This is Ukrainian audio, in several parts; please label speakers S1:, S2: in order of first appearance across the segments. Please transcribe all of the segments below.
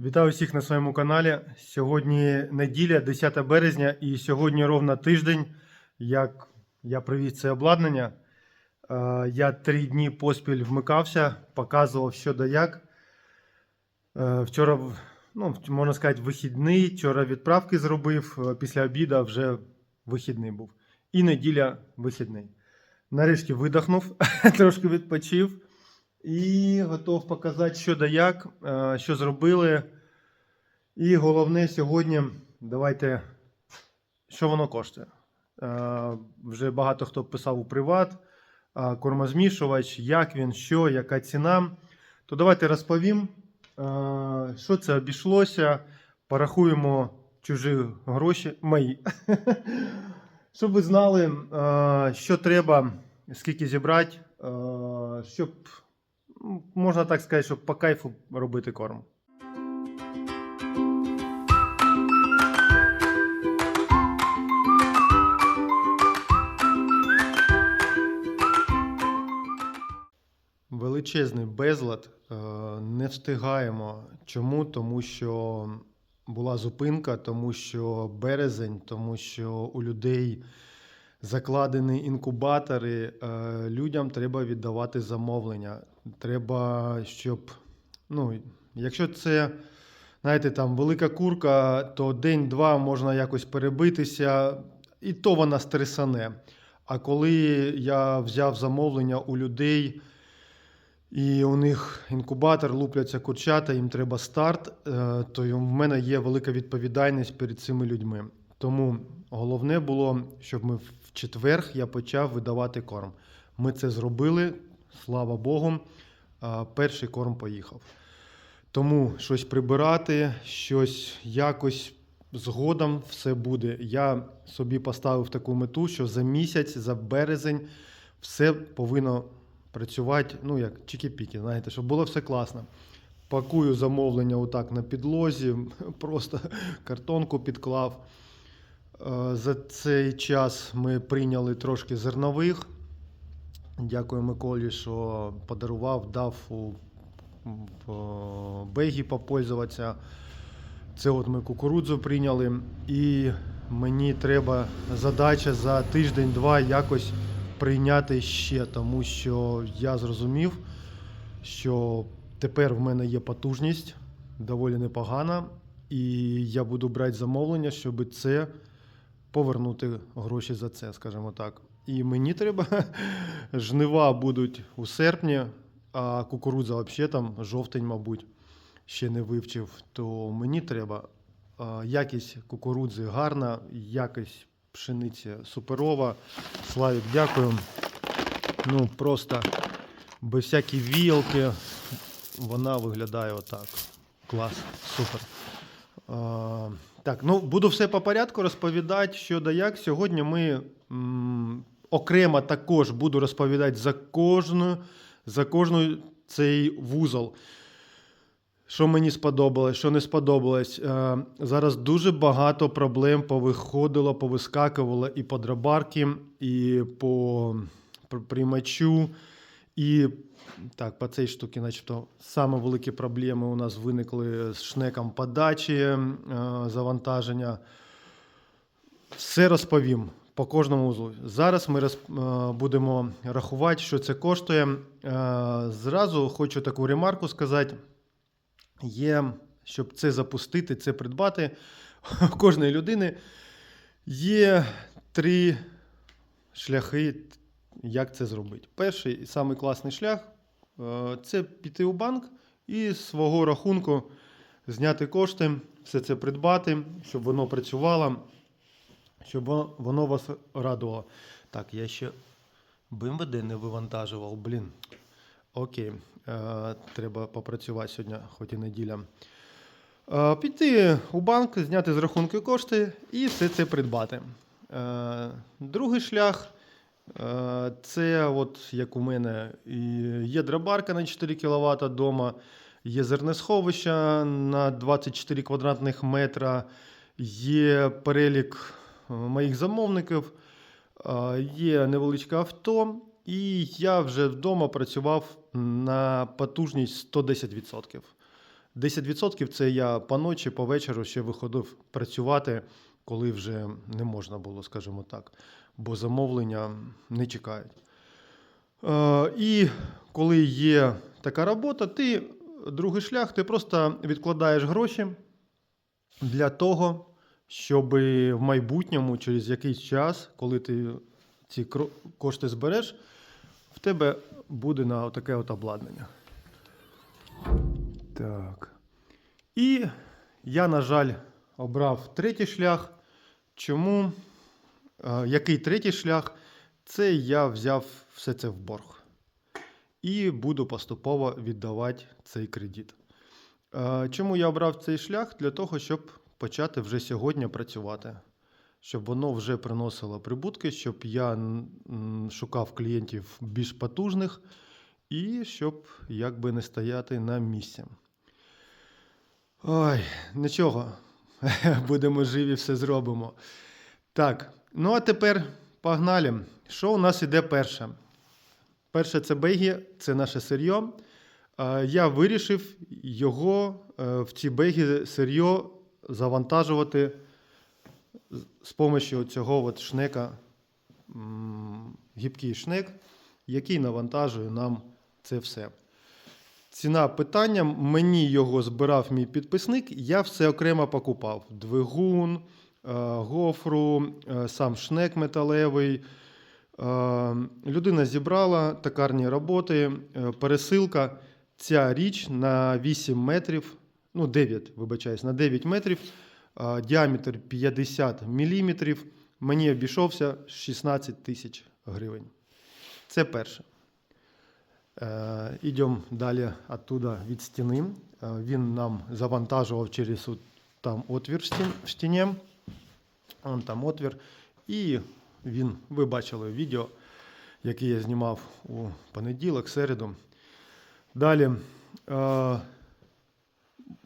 S1: Вітаю всіх на своєму каналі. Сьогодні неділя, 10 березня, і сьогодні ровно тиждень, як я привіз це обладнання. Е, Я три дні поспіль вмикався, показував, що да як. Е, Вчора, ну, можна сказати, вихідний. Вчора відправки зробив. е, Після обіду вже вихідний був. І неділя вихідний. Нарешті видихнув, трошки відпочив. І готов показати, що да як, е, що зробили. І головне сьогодні, давайте, що воно коштує. Е, Вже багато хто писав у приват, кормозмішувач, як він, що, яка ціна. То давайте розповім, е, що це обійшлося. Порахуємо чужі гроші, мої. Щоб ви знали, що треба, скільки зібрати, щоб, можна так сказати, щоб по кайфу робити корм. Величезний безлад. е, Не встигаємо. Чому? Тому що була зупинка, тому що березень, тому що у людей закладені інкубатори. е, Людям треба віддавати замовлення. Треба, щоб. Ну, якщо це, знаєте, там велика курка, то день-два можна якось перебитися, і то вона стресане. А коли я взяв замовлення у людей. І у них інкубатор, лупляться курчата, їм треба старт, е, то в мене є велика відповідальність перед цими людьми. Тому головне було, щоб ми в четвер я почав видавати корм. Ми це зробили, слава Богу. Перший корм поїхав. Тому щось прибирати, щось якось згодом все буде. Я собі поставив таку мету, що за місяць, за березень, все повинно працювати, ну як чики-піки, знаєте, щоб було все класно. Пакую замовлення отак на підлозі, просто картонку підклав. За цей час ми прийняли трошки зернових. Дякую Миколі, що подарував, дав у бегі попользуватися. Це от ми кукурудзу прийняли. І мені треба задача за тиждень-два якось прийняти ще, тому що я зрозумів, що тепер в мене є потужність доволі непогана, і я буду брати замовлення, щоб це повернути гроші за це, скажімо так. І мені треба жнива будуть у серпні, а кукурудза взагалі там жовтень, мабуть, ще не вивчив. То мені треба якість кукурудзи гарна, якість пшениці суперова. Славік, дякую. Ну, просто без всякі вілки вона виглядає отак. Клас, супер. А, так, ну буду все по порядку розповідати, що да як. Сьогодні ми окремо також буду розповідати за кожну, за кожну цей вузол. Що мені сподобалось, що не сподобалось. Е, зараз дуже багато проблем повиходило, повискакувало і по драбарки, і по пр- приймачу. І так, по цій штуці, начебто, саме великі проблеми у нас виникли з шнеком подачі, е, завантаження. Все розповім по кожному узлу. Зараз ми роз, е, будемо рахувати, що це коштує. Е, Зразу хочу таку ремарку сказати. Є, щоб це запустити, це придбати у кожної людини. Є три шляхи, як це зробити. Перший і самий класний шлях е, це піти у банк і з свого рахунку зняти кошти, все це придбати, щоб воно працювало, щоб воно- вас радувало. Так, я ще БМВД не вивантажував, блін. Окей, е, треба попрацювати сьогодні, хоч і неділя. Е, піти у банк, зняти з рахунку кошти і все це придбати. Е, другий шлях е, це, от як у мене, є дробарка на 4 кВт вдома, є зернесховище на 24 квадратних метра, є перелік моїх замовників, є невеличке авто, і я вже вдома працював на потужність 110%. 10% це я по ночі, по вечору ще виходив працювати, коли вже не можна було, скажімо так, бо замовлення не чекають. І коли є така робота, ти другий шлях, ти просто відкладаєш гроші для того, щоб в майбутньому, через якийсь час, коли ти ці кошти збереш, в тебе буде на таке от обладнання. Так. І я, на жаль, обрав третій шлях. Чому? Е, Який третій шлях? Це я взяв все це в борг. І буду поступово віддавати цей кредит. Е, Чому я обрав цей шлях? Для того, щоб почати вже сьогодні працювати. Щоб воно вже приносило прибутки, щоб я шукав клієнтів більш потужних і щоб якби не стояти на місці. Ой, нічого. Будемо живі, все зробимо. Так, ну а тепер погнали. Що у нас іде перше? Перше це бегі, це наше сир'йо. Я вирішив його е, в ці беги сир'йо завантажувати з- допомогою цього от шнека, гібкий шнек, який навантажує нам це все. Ціна питання. Мені його збирав мій підписник, я все окремо покупав: двигун, е, гофру, е, сам шнек металевий. Е, Людина зібрала токарні роботи, пересилка. Ця річ на 8 метрів, ну 9, вибачаюсь, на 9 метрів, діаметр 50 міліметрів. Мені обійшовся 16 тисяч гривень. Це перше. Е, Ідемо далі оттуда від стіни. Е, Він нам завантажував через там отвір в стіні. Вон там отвір. І він, ви бачили відео, яке я знімав у понеділок, середу. Далі е,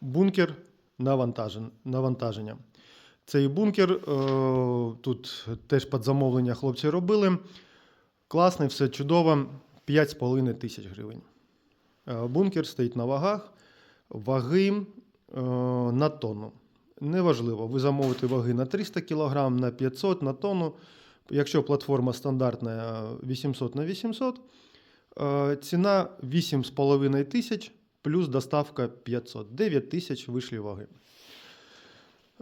S1: бункер навантаження. Цей бункер е, тут теж під замовлення хлопці робили. Класний, все чудово. 5,5 тисяч гривень. Е, Бункер стоїть на вагах, ваги е, на тонну. Неважливо, ви замовите ваги на 300 кг, на 500 на тонну. Якщо платформа стандартна е, 800 на 800, е, ціна 8,5 тисяч плюс доставка 500. 9 тисяч вийшли ваги.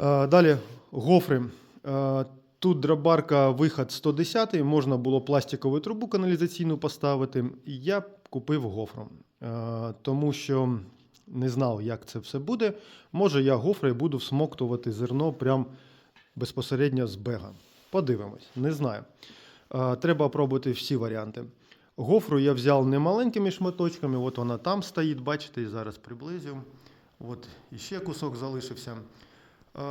S1: Е, Далі гофри. Е, Тут дробарка виход 110, можна було пластикову трубу каналізаційну поставити. Я купив гофру, Е, тому що не знав, як це все буде. Може, я гофрою буду всмоктувати зерно прям безпосередньо з бега. Подивимось, не знаю. Треба пробувати всі варіанти. Гофру я взяв не маленькими шматочками, от вона там стоїть, бачите, і зараз приблизю. От іще кусок залишився.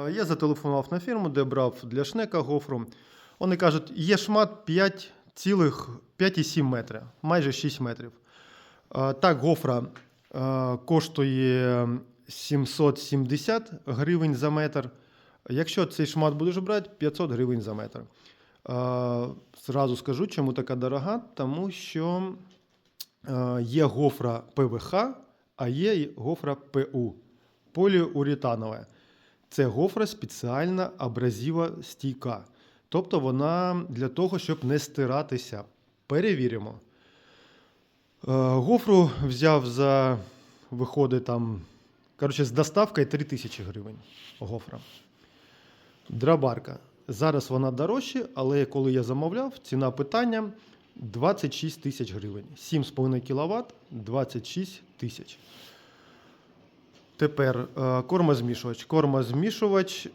S1: Е, Я зателефонував на фірму, де брав для шнека гофру. Вони кажуть, є шмат 5,7 метра, майже 6 метрів. Е, Так, гофра е, коштує 770 гривень за метр. Якщо цей шмат будеш брати, 500 гривень за метр. Е, Зразу скажу, чому така дорога, тому що е, є гофра ПВХ, а є гофра ПУ поліуретанова. Це гофра спеціальна абразива стійка. Тобто вона для того, щоб не стиратися. Перевіримо. Е, Гофру взяв за, виходить там, коротше, з доставкою 3 тисячі гривень. Гофра. Драбарка. Зараз вона дорожча, але коли я замовляв, ціна питання 26 тисяч гривень. 7,5 кВт 26 тисяч. Тепер е, кормозмішувач. Кормозмішувач е,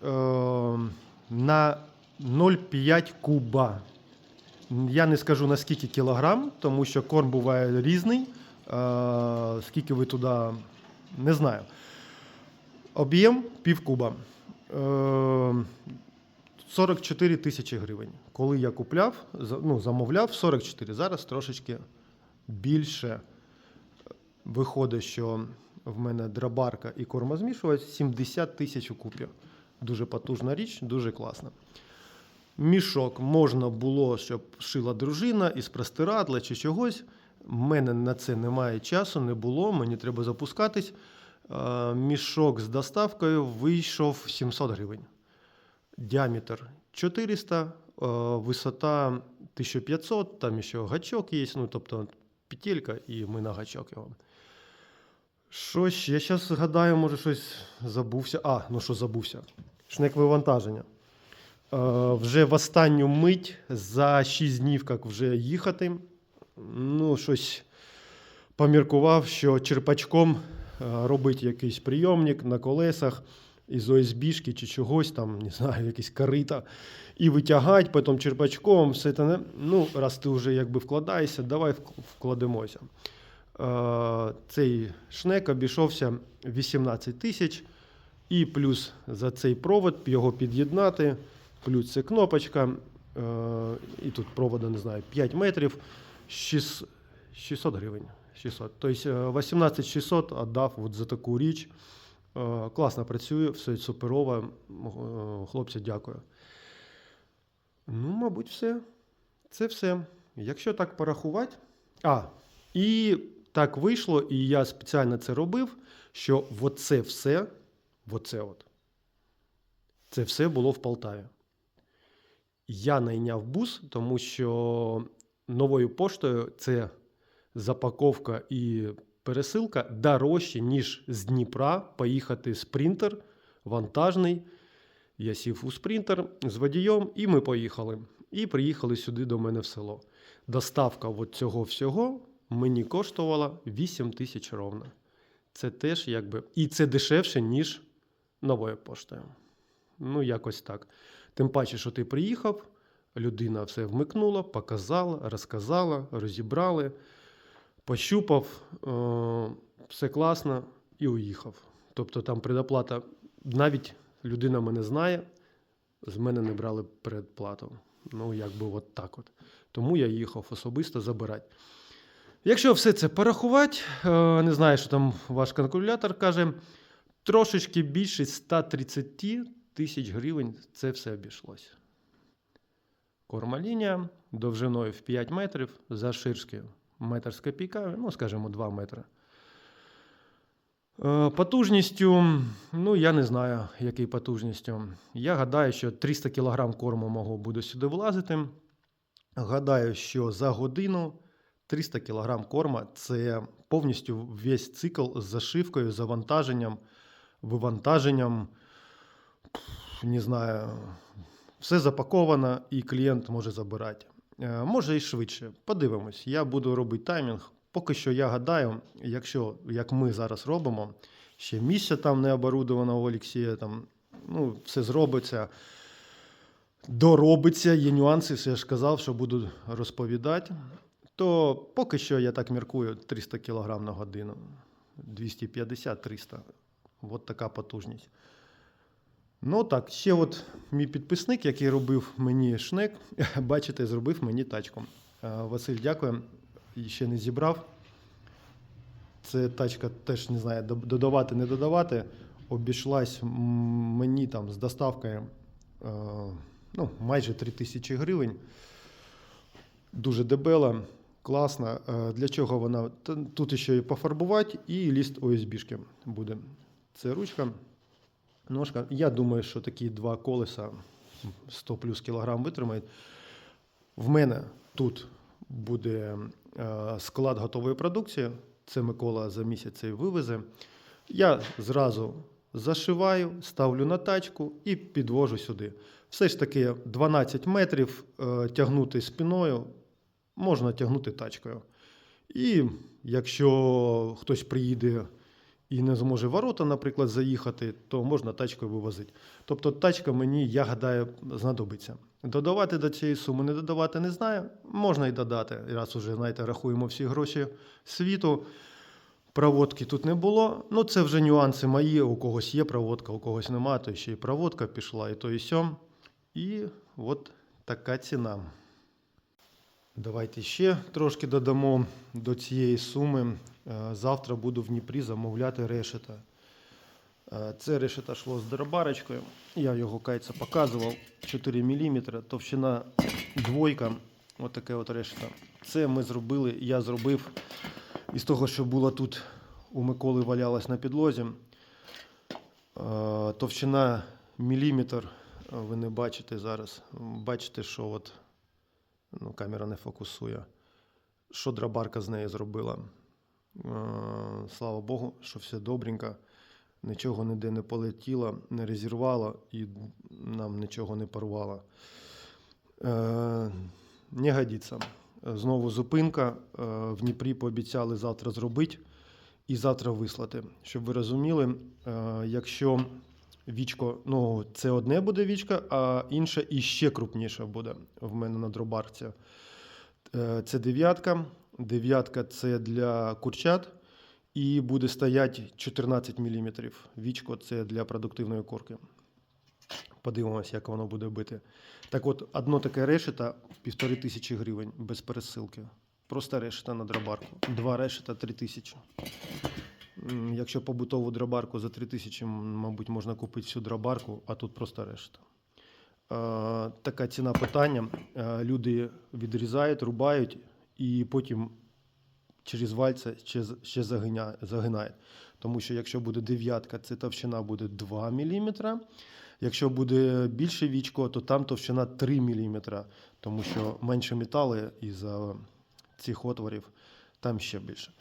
S1: на 0,5 куба. Я не скажу на скільки кілограм, тому що корм буває різний. Е, скільки ви туди не знаю. Об'єм пів куба. Е, 44 тисячі гривень. Коли я купляв, ну, замовляв 44. Зараз трошечки більше. Виходить, що в мене драбарка і кормозмішувач 70 тисяч у купі. Дуже потужна річ, дуже класна. Мішок можна було, щоб шила дружина із простирадла чи чогось. В мене на це немає часу, не було, мені треба запускатись. Е, Мішок з доставкою вийшов 700 гривень. Діаметр 400, е, висота 1500, там ще гачок є, ну тобто петелька, і ми на гачок його. Що ще? Я зараз згадаю, може щось забувся. А, ну що забувся? Шнек вивантаження. Е, вже в останню мить за 6 днів, як вже їхати, ну, щось поміркував, що черпачком е, робить якийсь прийомник на колесах із ОСБшки чи чогось там, не знаю, якісь корита, і витягать, потім черпачком, все це не. Ну, раз ти вже якби вкладаєшся, давай вкладемося. Е, Цей шнек обійшовся 18 тисяч, і плюс за цей провод його під'єднати, плюс це кнопочка, е, і тут провода, не знаю, 5 метрів, 6 600 гривень. 600. Тобто е, 18 600 віддав за таку річ. Е, Класно працює, все суперово. Е, Хлопці, дякую. Ну, мабуть, все. Це все. Якщо так порахувати. А, і так вийшло, і я спеціально це робив, що оце все, оце от, це все було в Полтаві. Я найняв бус, тому що новою поштою це запаковка і пересилка дорожче, ніж з Дніпра поїхати спринтер вантажний. Я сів у спринтер з водієм, і ми поїхали. І приїхали сюди до мене в село. Доставка от цього всього мені коштувала 8 тисяч ровно. Це теж якби. І це дешевше, ніж новою поштою. Ну, якось так. Тим паче, що ти приїхав, людина все вмикнула, показала, розказала, розібрали, пощупав, е- все класно і уїхав. Тобто там предоплата, навіть людина мене знає, з мене не брали предплату. Ну, якби от так от. Тому я їхав особисто забирати. Якщо все це порахувати, е, не знаю, що там ваш калькулятор каже, трошечки більше 130 тисяч гривень це все обійшлося. Кормалінія довжиною в 5 метрів, завширшки метр з копійками, ну, скажімо, 2 метри. Е, Потужністю, ну я не знаю, який потужністю. Я гадаю, що 300 кг корму мого буде сюди влазити. Гадаю, що за годину 300 кг корма це повністю весь цикл з зашивкою, завантаженням, вивантаженням. Не знаю, все запаковано і клієнт може забирати. Е, Може і швидше. Подивимось. Я буду робити таймінг. Поки що я гадаю, якщо як ми зараз робимо, ще місця там не оборудовано у Олексія, там ну, все зробиться, доробиться, є нюанси, все я ж казав, що буду розповідати. То поки що я так міркую 300 кг на годину, 250-300. От така потужність. Ну так, ще от мій підписник, який робив мені шнек, бачите, зробив мені тачку. Е, Василь, дякую. Ще не зібрав. Це тачка теж не знаю, додавати, не додавати. Обійшлась мені там з доставкою е, ну, майже 3 тисячі гривень. Дуже дебела, класна. Е, Для чого вона? Тут ще пофарбувати, і ліст ОСБшки буде. Це ручка. Ножка. Я думаю, що такі два колеса 100 плюс кілограм витримають. В мене тут буде е, склад готової продукції. Це Микола за місяць вивезе. Я зразу зашиваю, ставлю на тачку і підвожу сюди. Все ж таки 12 метрів е, тягнути спиною, можна тягнути тачкою. І якщо хтось приїде і не зможе ворота, наприклад, заїхати, то можна тачкою вивозити. Тобто тачка мені, я гадаю, знадобиться. Додавати до цієї суми, не додавати не знаю. Можна і додати. Раз уже, знаєте, рахуємо всі гроші світу. Проводки тут не було. Ну, це вже нюанси мої. У когось є проводка, у когось немає, то ще й проводка пішла, і то, і сьом. І от така ціна. Давайте ще трошки додамо до цієї суми. Е, Завтра буду в Дніпрі замовляти решета. Е, Це решета йшло з дробарочкою. Я його кайця показував. 4 мм, товщина двойка. Ось таке от решета. Це ми зробили, я зробив із того, що було тут у Миколи валялась на підлозі. Е, Товщина міліметр, ви не бачите зараз. Бачите, що от, ну, камера не фокусує. Що драбарка з нею зробила. Е, Слава Богу, що все добренько. Нічого ніде не полетіло, не розірвало і нам нічого не порвало. Е, не годиться. Знову зупинка. Е, В Дніпрі пообіцяли завтра зробити і завтра вислати. Щоб ви розуміли, якщо вічко, ну це одне буде вічка, а інше іще крупніше буде в мене на дробарці. Е, Це дев'ятка. Дев'ятка це для курчат. І буде стояти 14 мм. Вічко це для продуктивної корки. Подивимося, як воно буде бити. Так от, одно таке решета півтори тисячі гривень без пересилки. Просто решета на дробарку. Два решета три тисячі. Якщо побутову дробарку за 3 тисячі, мабуть, можна купити всю дробарку, а тут просто решта. Е, така ціна питання. Е, люди відрізають, рубають і потім через вальце ще, загинають. Тому що якщо буде дев'ятка, це товщина буде 2 мм. Якщо буде більше вічко, то там товщина 3 мм, тому що менше метали із-за цих отворів, там ще більше.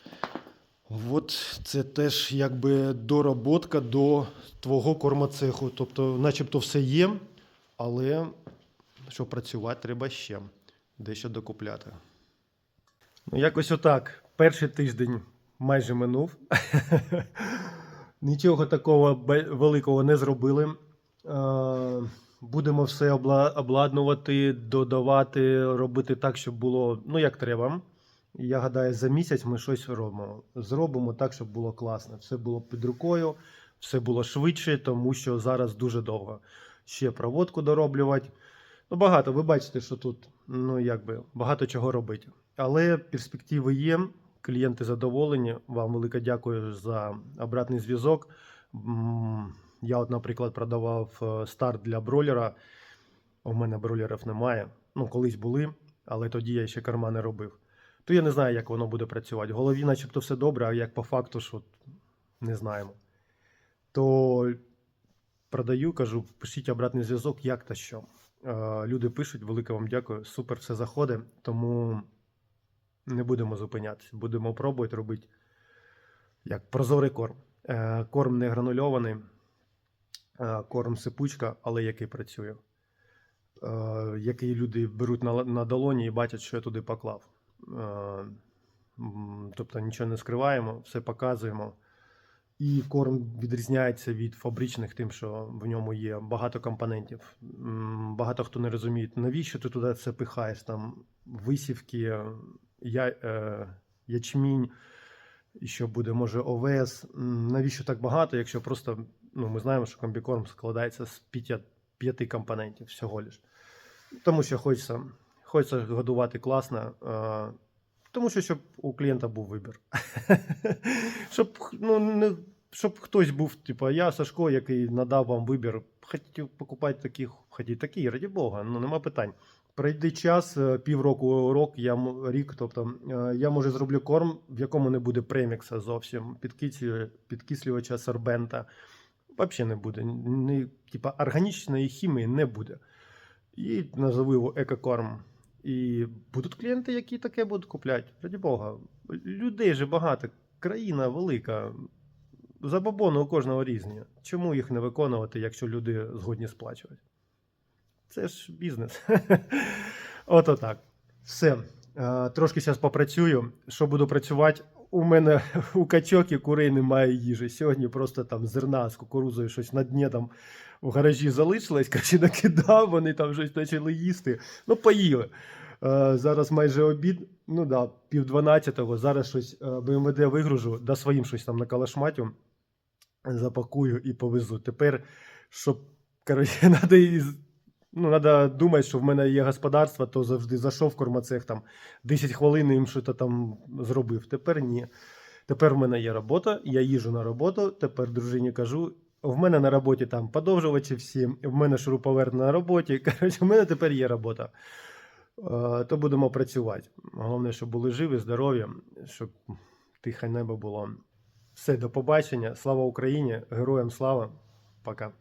S1: От це теж якби дороботка до твого кормоцеху. Тобто, начебто все є, але щоб працювати, треба ще дещо докупляти. Ну, якось отак. Перший тиждень майже минув. Нічого такого великого не зробили. Будемо все обладнувати, додавати, робити так, щоб було ну як треба. Я гадаю, за місяць ми щось робимо. Зробимо так, щоб було класно. Все було під рукою, все було швидше, тому що зараз дуже довго. Ще проводку дороблювати. Ну, багато. Ви бачите, що тут ну, якби, багато чого робити. Але перспективи є. Клієнти задоволені. Вам велике дякую за обратний зв'язок. Я, от, наприклад, продавав е, старт для бролера. У мене бролерів немає. Ну, колись були, але тоді я ще карма не робив. То я не знаю, як воно буде працювати. В голові, начебто, все добре, а як по факту, що не знаємо. То продаю, кажу, пишіть обратний зв'язок, як та що. Е, Люди пишуть, велике вам дякую, супер, все заходить. Тому не будемо зупинятися. Будемо пробувати робити як прозорий корм. Е, Корм не гранульований, е, корм сипучка, але який працює. Який люди беруть на долоні і бачать, що я туди поклав. Е, Тобто нічого не скриваємо, все показуємо. І корм відрізняється від фабричних, тим, що в ньому є багато компонентів. Багато хто не розуміє, навіщо ти туди це пихаєш? Там висівки, я, е, ячмінь, і що буде, може, ОВС. Навіщо так багато, якщо просто ну, ми знаємо, що комбікорм складається з п'яти компонентів всього лиш. Тому що хочеться, хочеться годувати класно. Тому що щоб у клієнта був вибір. щоб, ну, не, щоб хтось був, типу, я Сашко, який надав вам вибір. Хотів покупати такі, хотіть такі, раді Бога, ну нема питань. Пройде час, е, півроку, рок, я рік, тобто е, я може зроблю корм, в якому не буде премікса зовсім, підкислювача сорбента. Взагалі не буде. Ні, типа органічної хімії не буде. І назову його екокорм. І будуть клієнти, які таке будуть купляти. Раді Бога. Людей же багато, країна велика. Забобони у кожного різні. Чому їх не виконувати, якщо люди згодні сплачувати? Це ж бізнес. Ото так. Все. Е, Трошки зараз попрацюю. Що буду працювати? У мене у качок і курей немає їжі. Сьогодні просто там зерна з кукурузою щось на дні там в гаражі залишилось, коротше, накидав, вони там щось почали їсти. Ну, поїли. Е, Зараз майже обід, ну да, пів дванадцятого. Зараз щось е, БМВД вигружу, да своїм щось там на калашматю запакую і повезу. Тепер, щоб коротше, із Ну, треба думати, що в мене є господарство, то завжди зайшов в кормоцех, там 10 хвилин їм щось там зробив. Тепер ні. Тепер в мене є робота, я їжу на роботу. Тепер дружині кажу: в мене на роботі там подовжувачі всі, в мене шуруповерт на роботі. Коротше, в мене тепер є робота. То будемо працювати. Головне, щоб були живі, здорові, щоб тихе небо було. Все, до побачення. Слава Україні! Героям слава! Пока.